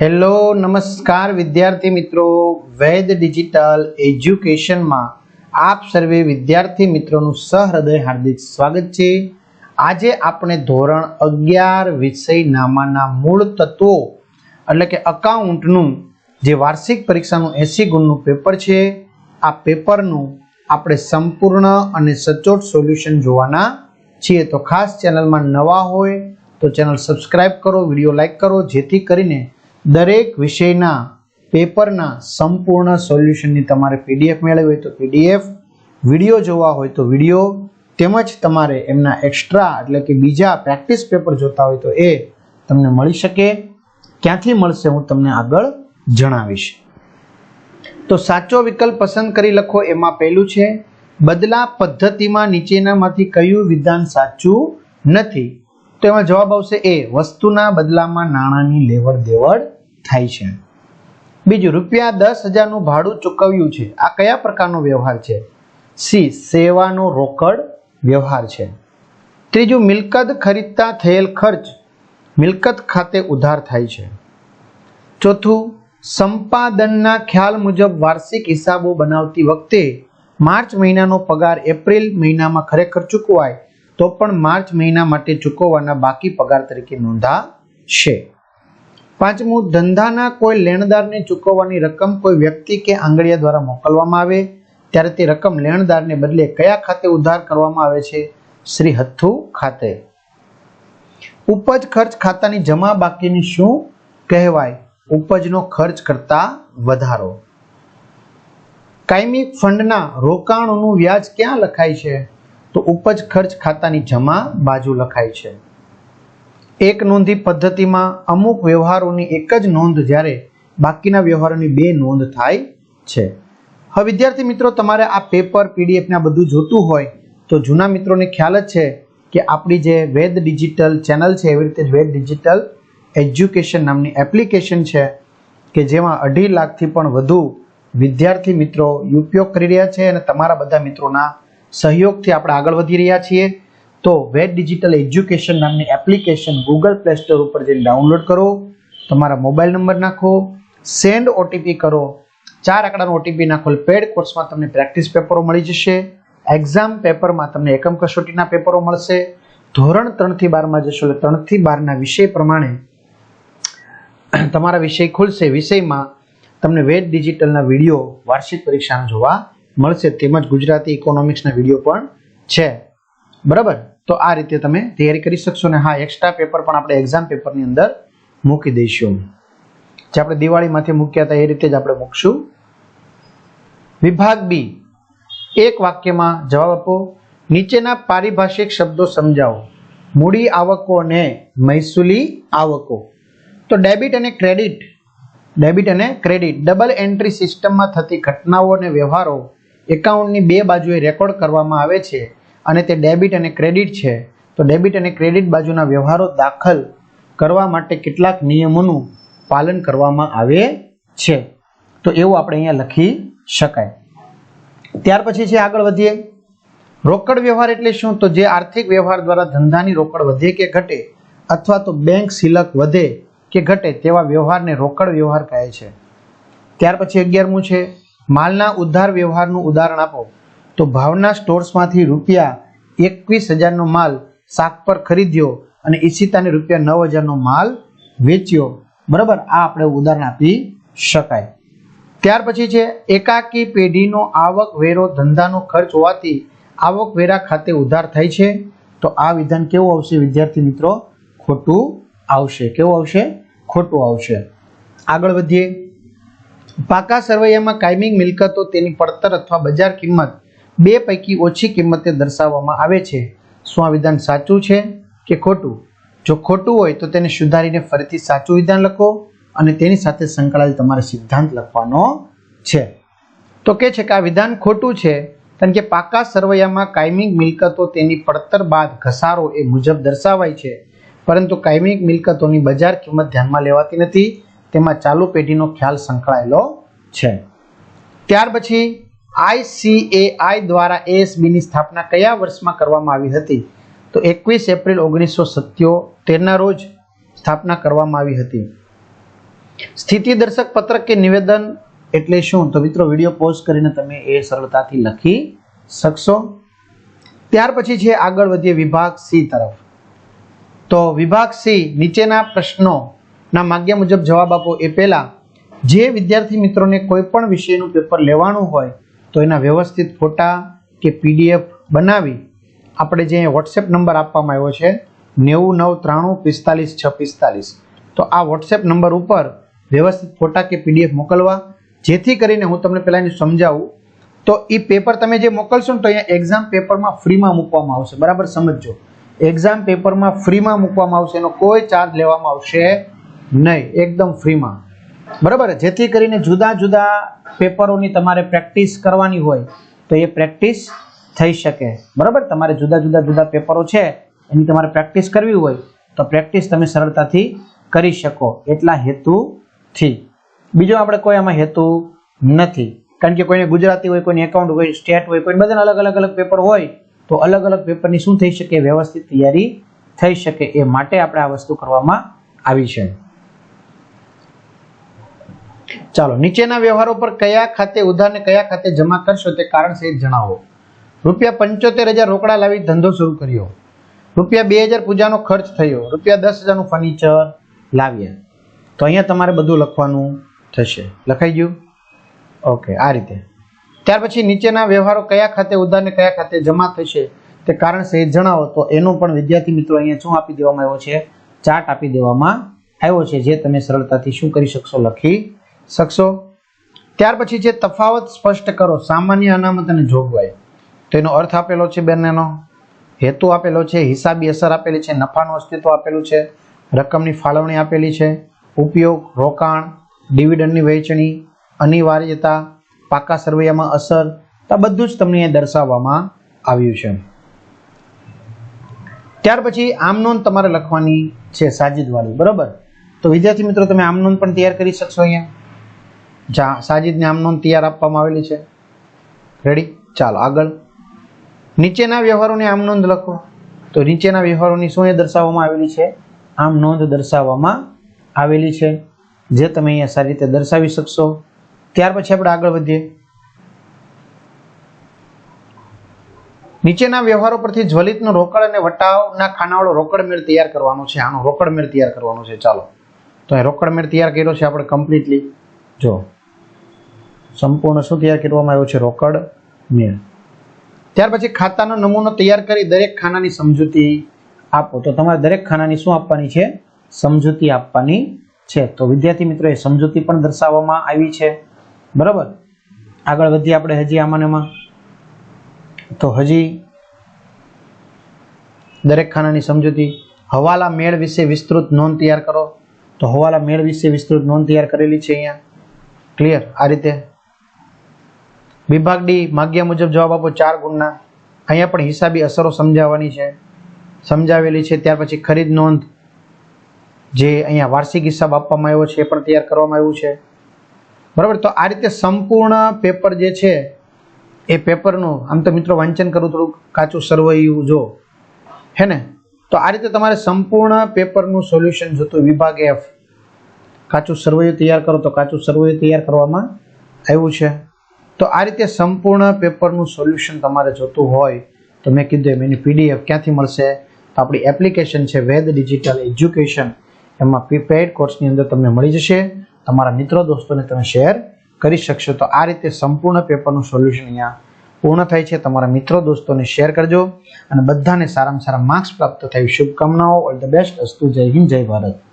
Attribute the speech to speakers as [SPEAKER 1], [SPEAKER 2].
[SPEAKER 1] Hello, નમસ્કાર વિદ્યાર્થી મિત્રો. વૈદ ડિજિટલ એજ્યુકેશનમાં આપ સર્વે વિદ્યાર્થી મિત્રોનું સહૃદય હાર્દિક સ્વાગત છે. આજે આપણે ધોરણ અગિયાર વિષય નામાના મૂળ તત્વો, એટલે કે અકાઉન્ટનું જે વાર્ષિક પરીક્ષાનું એસી ગુણનું પેપર છે, આ પેપરનું આપણે સંપૂર્ણ અને સચોટ સોલ્યુશન જોવાના છીએ. તો ખાસ ચેનલમાં નવા હોય તો ચેનલ સબસ્ક્રાઈબ કરો, વીડિયો લાઈક કરો, જેથી કરીને દરેક વિષયના પેપરના સંપૂર્ણ સોલ્યુશનની તમારે પીડીએફ મેળવી હોય તો પીડીએફ, વીડિયો જોવા હોય તો વીડિયો, તેમજ તમારે એમના એક્સ્ટ્રા એટલે કે બીજા પ્રેક્ટિસ પેપર જોતા હોય તો એ તમને મળી શકે. ક્યાંથી મળશે હું તમને આગળ જણાવીશ. તો સાચો વિકલ્પ પસંદ કરી લખો, એમાં પહેલું છે, બદલા પદ્ધતિમાં નીચેનામાંથી કયું વિધાન સાચું નથી? તો એમાં જવાબ આવશે એ, વસ્તુના બદલામાં નાણાંની લેવડ દેવડ થાય છે. બીજું, રૂપિયા દસ હજારનું ભાડું ચૂકવ્યું છે. આ કયા પ્રકારનો વ્યવહાર છે? સી, સેવાનો રોકડ વ્યવહાર છે. ત્રીજું, મિલકત ખરીદતા થયેલ ખર્ચ મિલકત ખાતે ઉધાર થાય છે. ચોથું, સંપાદનના ખ્યાલ મુજબ વાર્ષિક હિસાબો બનાવતી વખતે માર્ચ મહિનાનો પગાર એપ્રિલ મહિનામાં ખરેખર ચૂકવાય, તો પણ માર્ચ મહિના માટે ચૂકવવાના બાકી પગાર તરીકે નોંધાશે. પાંચમું, ધંધાના કોઈ લેણદારને ચૂકવવાની રકમ કોઈ વ્યક્તિ કે આંગળીયા દ્વારા મોકલવામાં આવે? ત્યારે તે રકમ લેણદારને બદલે કયા ખાતે ઉધાર કરવામાં આવે છે? શ્રી હથ્થુ ખાતે. ઉપજ ખર્ચ ખાતાની જમા બાકીની શું કહેવાય? ઉપજનો ખર્ચ કરતા વધારો. કાયમી ફંડના રોકાણોનું વ્યાજ ક્યાં લખાય છે? તો ઉપજ ખર્ચ ખાતાની જમા બાજુ લખાય છે. એક નોંધી પદ્ધતિમાં અમુક વ્યવહારોની એક જ નોંધ જ્યારે બાકીના વ્યવહારોની બે નોંધ થાય છે. હવે વિદ્યાર્થી મિત્રો, તમારે આ પેપર પીડીએફને આ બધું જોતું હોય તો જૂના મિત્રોને ખ્યાલ જ છે કે આપણી જે વેદ ડિજિટલ ચેનલ છે, એવી રીતે વેદ ડિજિટલ એજ્યુકેશન નામની એપ્લિકેશન છે કે જેમાં અઢી લાખથી પણ વધુ વિદ્યાર્થી મિત્રો ઉપયોગ કરી રહ્યા છે અને તમારા બધા મિત્રોના સહયોગથી આપણે આગળ વધી રહ્યા છીએ. તો વેદ ડિજિટલ એજ્યુકેશન નામની એપ્લિકેશન ગૂગલ પ્લે સ્ટોર ઉપર જઈને ડાઉનલોડ કરો, તમારા મોબાઈલ નંબર નાખો સેન્ડ ઓટીપી કરો, ચાર આંકડાનો ઓટીપી નાખો, પેડ કોર્સમાં તમને પ્રેક્ટિસ પેપરો મળી જશે, એક્ઝામ પેપરમાં તમને એકમ કસોટીના પેપરો મળશે, ધોરણ ત્રણથી બારમાં જશો એટલે ત્રણથી બારના વિષય પ્રમાણે તમારા વિષય ખુલશે, વિષયમાં તમને વેદ ડિજિટલના વીડિયો વાર્ષિક પરીક્ષાના જોવા મળશે, તેમજ ગુજરાતી ઇકોનોમિક્સના વીડિયો પણ છે. બરાબર? તો આ રીતે તમે તૈયારી કરી શકશો ને હા એક્સ્ટ્રા પેપર પણ આપણે એક્ઝામ પેપરની અંદર મૂકી દઈશું. જે આપણે દિવાળીમાંથી મૂક્યા હતા એ રીતે જ આપણે મૂકશું. વિભાગ બી. એક વાક્યમાં જવાબ આપો. નીચેના પારિભાષિક શબ્દો સમજાવો. મૂડી આવકો અને મહેસૂલી આવકો. તો ડેબિટ અને ક્રેડિટ. ડેબિટ અને ક્રેડિટ. ડબલ એન્ટ્રી સિસ્ટમમાં થતી ઘટનાઓ અને વ્યવહારો એકાઉન્ટની બે બાજુએ રેકોર્ડ કરવામાં આવે છે. અને તે ડેબિટ અને ક્રેડિટ છે, તો ડેબિટ અને ક્રેડિટ બાજુના વ્યવહારો દાખલ કરવા માટે કેટલાક નિયમોનું પાલન કરવામાં આવે છે. તો એવું આપણે અહીંયા લખી શકાય. ત્યાર પછી છે આગળ વધીએ. રોકડ વ્યવહાર એટલે શું? તો જે આર્થિક વ્યવહાર દ્વારા ધંધાની રોકડ વધે કે ઘટે, અથવા તો બેંક સિલક વધે કે ઘટે, તેવા વ્યવહારને રોકડ વ્યવહાર કહે છે. ત્યાર પછી અગિયારમું છે, માલના ઉધાર વ્યવહારનું ઉદાહરણ આપો. તો ભાવના સ્ટોર્સમાંથી રૂપિયા એકવીસ હજારનો માલ શાક પર ખરીદ્યો અને ઈશિતાને રૂપિયા નવ હજારનો માલ વેચ્યો. બરાબર? આ આપણે ઉદાહરણ આપી શકાય. ત્યાર પછી છે, એકાકી પેઢીનો આવક વેરો ધંધાનો ખર્ચ હોવાથી આવક વેરા ખાતે ઉધાર થાય છે. તો આ વિધાન કેવું આવશે વિદ્યાર્થી મિત્રો? ખોટું આવશે. કેવું આવશે? ખોટું આવશે. આગળ વધીએ. પાકા સરવૈયામાં કાયમી મિલકતો તેની પડતર અથવા બજાર કિંમત બે પૈકી ઓછી કિંમતે દર્શાવવામાં આવે છે. શું આ વિધાન સાચું છે કે ખોટું? જો ખોટું હોય તો તેને સુધારીને ફરીથી સાચું વિધાન લખો અને તેની સાથે સંકળાયેલ તમારે સિદ્ધાંત લખવાનો છે. તો કે છે કે આ વિધાન ખોટું છે? કારણ કે પાકા સરવૈયામાં કાયમી મિલકતો તેની પડતર બાદ ઘસારો એ મુજબ દર્શાવાય છે. પરંતુ કાયમી મિલકતોની બજાર કિંમત ધ્યાનમાં લેવાતી નથી. તેમાં ચાલુ પેઢીનો ખ્યાલ સંકળાયેલો છે. ત્યાર પછી આઈસીએઆઈ દ્વારા એએસબીની સ્થાપના કયા વર્ષમાં કરવામાં આવી હતી? તો એકવીસ એપ્રિલ ઓગણીસો સત્યોતેરના રોજ સ્થાપના કરવામાં આવી હતી. સ્થિતિ દર્શક પત્રક કે નિવેદન એટલે શું? તો મિત્રો, વીડિયો પોઝ કરીને તમે એ સરળતાથી લખી શકશો. ત્યાર પછી છે આગળ વધીએ વિભાગ સી તરફ. તો વિભાગ સી, નીચેના પ્રશ્નોના માગ્યા મુજબ જવાબ આપો. એ પહેલા, જે વિદ્યાર્થી મિત્રોને કોઈ પણ વિષયનું પેપર લેવાનું હોય તો એના વ્યવસ્થિત ફોટા કે પીડીએફ બનાવી આપણે જે વોટ્સએપ નંબર આપવામાં આવ્યો છે, નેવું નવ ત્રાણું પિસ્તાલીસ છ પિસ્તાલીસ. તો આ વોટ્સએપ નંબર ઉપર વ્યવસ્થિત ફોટા કે પીડીએફ મોકલવા. જેથી કરીને હું તમને પહેલાં એનું સમજાવું. તો એ પેપર તમે જે મોકલશો ને તો અહીંયા એક્ઝામ પેપરમાં ફ્રીમાં મૂકવામાં આવશે. બરાબર સમજજો. એક્ઝામ પેપરમાં ફ્રીમાં મૂકવામાં આવશે. એનો કોઈ ચાર્જ લેવામાં આવશે નહીં. એકદમ ફ્રીમાં. બરાબર, જેથી કરીને જુદા જુદા પેપરોની તમારે પ્રેક્ટિસ કરવાની હોય તો એ પ્રેક્ટિસ થઈ શકે. બરાબર, તમારે જુદા જુદા જુદા પેપરો છે, એની તમારે પ્રેક્ટિસ કરવી હોય તો પ્રેક્ટિસ તમે સરળતાથી કરી શકો. એટલા હેતુથી. બીજો આપણે કોઈ આમાં હેતુ નથી. કારણ કે કોઈને ગુજરાતી હોય, કોઈને એકાઉન્ટ હોય સ્ટેટ હોય કોઈ બધાને અલગ અલગ અલગ પેપર હોય તો અલગ અલગ પેપરની શું થઈ શકે? વ્યવસ્થિત તૈયારી થઈ શકે. એ માટે આપણે આ વસ્તુ કરવામાં આવી છે. ચાલો, નીચેના વ્યવહારો પર કયા ખાતે ઉધાર ને કયા ખાતે જમા કરશો તે કારણ સહિત જણાવો. રૂપિયા પંચોતેર હજાર રોકડા લાવી ધંધો શરૂ કર્યો. રૂપિયા બે હજાર પૂજાનો ખર્ચ થયો. રૂપિયા દસ હજારનું ફર્નિચર લાવ્યા. તો અહીંયા તમારે બધું લખવાનું થશે. લખાઈ ગયું? ઓકે, આ રીતે. ત્યાર પછી નીચેના વ્યવહારો કયા ખાતે ઉધાર ને કયા ખાતે જમા થશે તે કારણ સહિત જણાવો. તો એનો પણ વિદ્યાર્થી મિત્રો અહીંયા શું આપી દેવામાં આવ્યો છે? ચાર્ટ આપી દેવામાં આવ્યો છે, જે તમે સરળતાથી શું કરી શકશો? લખી શકશો? ત્યાર પછી છે તફાવત સ્પષ્ટ કરો, સામાન્ય અનામત અને જોગવાઈ. એનો અર્થ આપેલો છે બંનેનો હેતુ આપેલો છે, હિસાબી અસર આપેલી છે, નફાનું અસ્તિત્વ આપેલું છે, રકમની ફાળવણી આપેલી છે, ઉપયોગ, રોકાણ, ડિવિડન્ડની વહેંચણી, અનિવાર્યતા, પાકા સરવૈયામાં અસર આ બધું જ તમને અહીંયા દર્શાવવામાં આવ્યું છે. ત્યાર પછી આમ નોંધ તમારે લખવાની છે સાજિદવાળી, બરોબર? તો વિદ્યાર્થી મિત્રો, તમે આમ નોંધ પણ તૈયાર કરી શકશો અહીંયા? જા, સાજિદને આમ નોંધ તૈયાર આપવામાં આવેલી છે. રેડી ચાલો, આગળ. નીચેના વ્યવહારોની આમ નોંધ લખો. તો નીચેના વ્યવહારોની શું એ દર્શાવવામાં આવેલી છે? આમ નોંધ દર્શાવવામાં આવેલી છે. જે તમે અહીંયા સારી રીતે દર્શાવી શકશો. ત્યાર પછી આપણે આગળ વધીએ. નીચેના વ્યવહારો પરથી જ્વલિતનો રોકડ અને વટાવના ખાનાવાળો રોકડ મેળ તૈયાર કરવાનો છે. આનો રોકડ મેળ તૈયાર કરવાનો છે. ચાલો. તો એ રોકડ મેળ તૈયાર કર્યો છે આપણે કમ્પ્લીટલી જો સંપૂર્ણ શું તૈયાર કરવામાં આવ્યો છે? રોકડ મેળ. ત્યાર પછી ખાતાનો નમૂનો તૈયાર કરી દરેક ખાનાની સમજૂતી આપો. તો તમારે દરેક ખાનાની શું આપવાની છે? સમજૂતી આપવાની છે. તો વિદ્યાર્થી મિત્રો, એ સમજૂતી પણ દર્શાવવામાં આવી છે. બરાબર? આગળ વધીએ આપણે હજી આમાં એમાં તો હજી દરેક ખાનાની સમજૂતી. હવાલા મેળ વિશે વિસ્તૃત નોંધ તૈયાર કરો. તો હવાલા મેળ વિશે વિસ્તૃત નોંધ તૈયાર કરેલી છે અહીંયા. ક્લિયર? આ રીતે વિભાગ ડી, માગ્યા મુજબ જવાબ આપો ચાર ગુણના. અહીંયા પણ હિસાબી અસરો સમજાવવાની છે. સમજાવેલી છે, ત્યાર પછી ખરીદ નોંધ, જે અહીંયા વાર્ષિક હિસાબ આપવામાં આવ્યો છે, એ પણ તૈયાર કરવામાં આવ્યું છે. બરાબર? તો આ રીતે સંપૂર્ણ પેપર જે છે, એ પેપરનું, આમ તો મિત્રો વાંચન કરવું થોડુંક કાચું સરવૈયું, જો. હે ને? તો આ રીતે તમારે સંપૂર્ણ પેપરનું સોલ્યુશન જોતું વિભાગ એફ કાચું સરવૈયું તૈયાર કરો, તો કાચું સરવૈયું તૈયાર કરવામાં આવ્યું છે. તો આ રીતે સંપૂર્ણ પેપરનું સોલ્યુશન તમારે જોતું હોય, તો મેં કીધું એમ, એની પીડીએફ ક્યાંથી મળશે? તો આપણી એપ્લિકેશન છે વેદ ડિજિટલ એજ્યુકેશન. એમાં પ્રીપેડ કોર્સની અંદર તમને મળી જશે. તમારા મિત્રો દોસ્તોને તમે શેર કરી શકશો. તો આ રીતે સંપૂર્ણ પેપરનું સોલ્યુશન અહીંયા પૂર્ણ થાય છે. તમારા મિત્રો દોસ્તોને શેર કરજો. અને બધાને સારામાં સારા માર્ક્સ પ્રાપ્ત થાય. શુભકામનાઓ. All the best. અસ્તુ. જય હિન્દ, જય ભારત.